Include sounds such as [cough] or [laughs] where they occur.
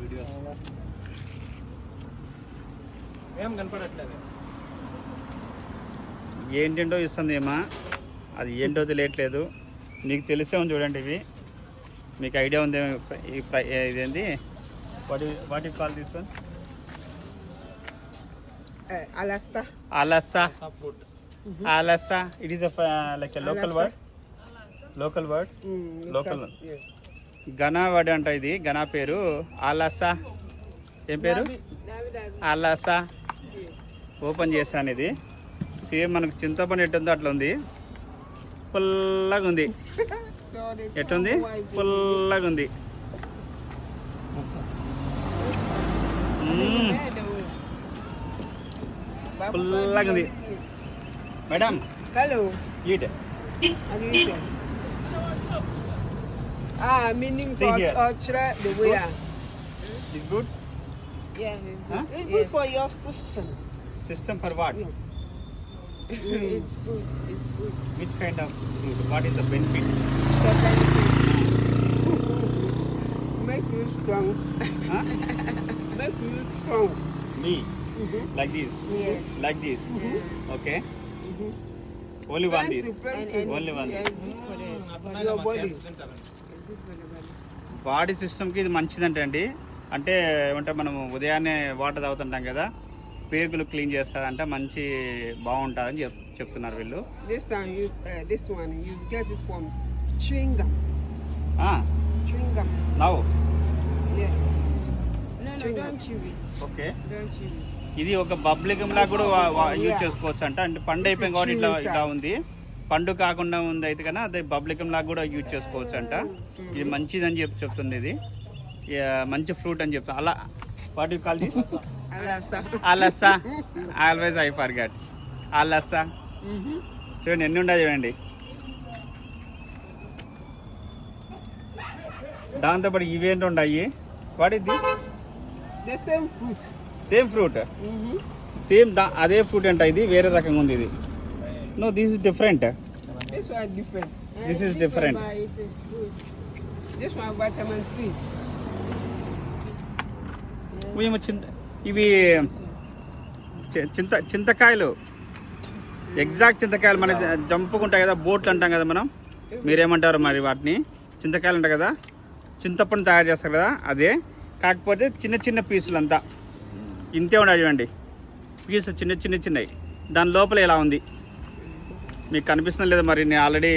Video ఏం కనపడట్లేదు ఏంటేంటో ఇస్తుంది ఏమా? అది ఏంటో తెలియట్లేదు. మీకు తెలిసే ఉంది చూడండి ఇవి. మీకు ఐడియా ఉంది ఈ ఇదేంటి వాటి వాటి కాల్ తీసుకొని. అలస్సా it is like local. Word local word Mm, Local. Yeah. Ghana word అంట ఇది ఘనా పేరు. అలస్సా ఏం పేరు? అలస్సా ఓపెన్ చేశాను ఇది. సేమ్ మనకు చింతపండు ఎట్టుందో అట్లా ఉంది. పుల్లగా ఉంది ఎట్టుంది. పుల్లగా ఉంది పుల్లగా ఉంది madam. Eat. Ah, meaning See for here. culture, the It's way. good? ah. It's good Yeah, it's good. Huh? It's good Yes. for your system. system for what? Yeah. it's good. It's good. Which kind of food? What is the benefit? The benefit. Make you strong. Huh? [laughs] Make you strong. Me Mm-hmm. like this, Yes. like this. Mhm. Okay. Mhm. Only one this. Only one. yeah, it's good for the Your body. Body సిస్టమ్కి ఇది మంచిదంటే అండి అంటే ఏమంటే మనం ఉదయాన్నే water తాగుతుంటాం కదా పేగులు clean చేస్తారంటే మంచి బాగుంటుందని చెప్ చెప్తున్నారు వీళ్ళు uh, this one you get it from chewing gum. Chewing gum. నవ్వు Yeah. No, no, don't chew it. Okay Don't chew it. ఇది ఒక బబ్లికం లా కూడా యూజ్. చేసుకోవచ్చు అంట అంటే పండు అయిపోయింది కాబట్టి ఇట్లా ఇట్లా ఉంది పండు కాకుండా ఉంది అయితే కన్నా అది బబ్లికం లాగా కూడా యూజ్ చేసుకోవచ్చు అంట ఇది మంచిదని చెప్పి చెప్తుంది ఇది మంచి ఫ్రూట్ అని చెప్తా. అలా వాట్ యూ కాల్ దిస్. అలస్సా always I forgot Mm-hmm. చూడండి ఎన్ని ఉన్నాయి చూడండి. దాంతోపాటు ఇవేంటి ఉన్నాయి వాట్ ఇది same fruit. Same fruit. Same దా అదే ఫ్రూట్ అంట ఇది వేరే రకంగా ఉంది ఇది. No this is different This one different. Yeah, This it's is different. But it is fruit. This one vitamin C. మేము చింత ఇవి చింత చింతకాయలు. ఎగ్జాక్ట్ చింతకాయలు మన జంపుకుంటాయి కదా బోట్లు అంటాం కదా మనం. మీరేమంటారు మరి వాటిని? చింతకాయలు ఉంటాయి కదా. చింతపండు తయారు చేస్తారు కదా అదే. కాకపోతే చిన్న చిన్న పీసులు అంతా ఇంతే ఉన్నాయి చూడండి. పీసులు చిన్న చిన్న చిన్నవి దాని లోపల ఇలా ఉంది. మీకు కనిపిస్తున్నా లేదా మరి నేను ఆల్రెడీ